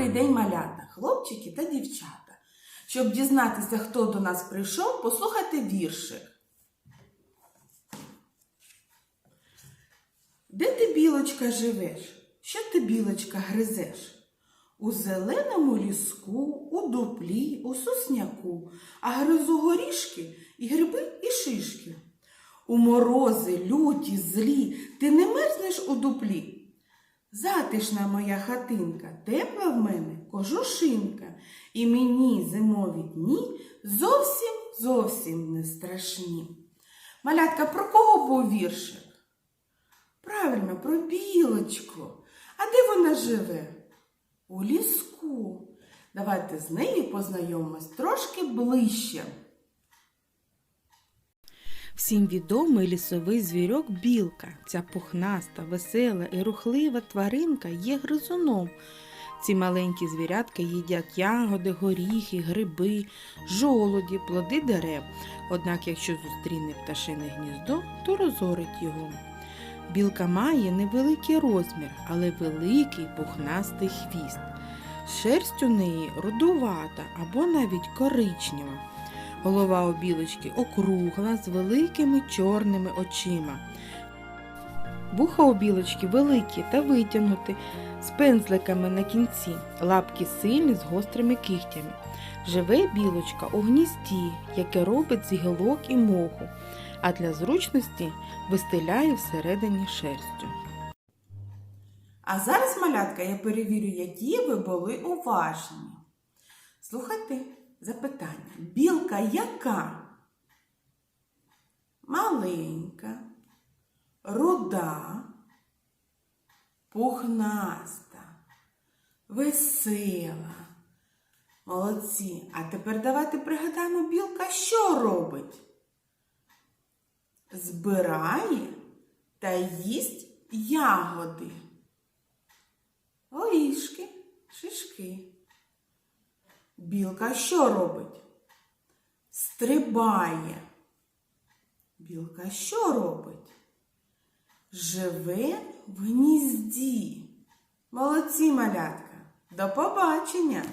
Добрий день, малята, хлопчики та дівчата. Щоб дізнатися, хто до нас прийшов, послухайте віршик. Де ти, білочка, живеш? Що ти, білочка, гризеш? У зеленому ліску, у дуплі, у сосняку, а гризу горішки і гриби, і шишки. У морози, люті, злі, ти не мерзнеш у дуплі. Затишна моя хатинка, тепла в мене кожушинка, і мені зимові дні зовсім зовсім не страшні. Малятка, про кого був віршик? Правильно, про білочку. А де вона живе? У ліску. Давайте з нею познайомимось трошки ближче. Всім відомий лісовий звірок білка. Ця пухнаста, весела і рухлива тваринка є гризуном. Ці маленькі звірятка їдять ягоди, горіхи, гриби, жолоді, плоди дерев. Однак, якщо зустріне пташине гніздо, то розорить його. Білка має невеликий розмір, але великий пухнастий хвіст. Шерсть у неї рудувата або навіть коричнева. Голова у білочки округла з великими чорними очима. Вуха у білочки великі та витягнуті, з пензликами на кінці, лапки сильні з гострими кігтями. Живе білочка у гнізді, яке робить з і моху, а для зручності вистеляє всередині шерстю. А зараз, малятка, я перевірю, які ви були уважні. Слухайте запитання. Білка яка? Маленька, руда, пухнаста, весела. Молодці. А тепер давайте пригадаємо, білка що робить? Збирає та їсть ягоди. Горішки, шишки. Білка що робить? Стрибає. Білка що робить? Живе в гнізді. Молодці малятка. До побачення!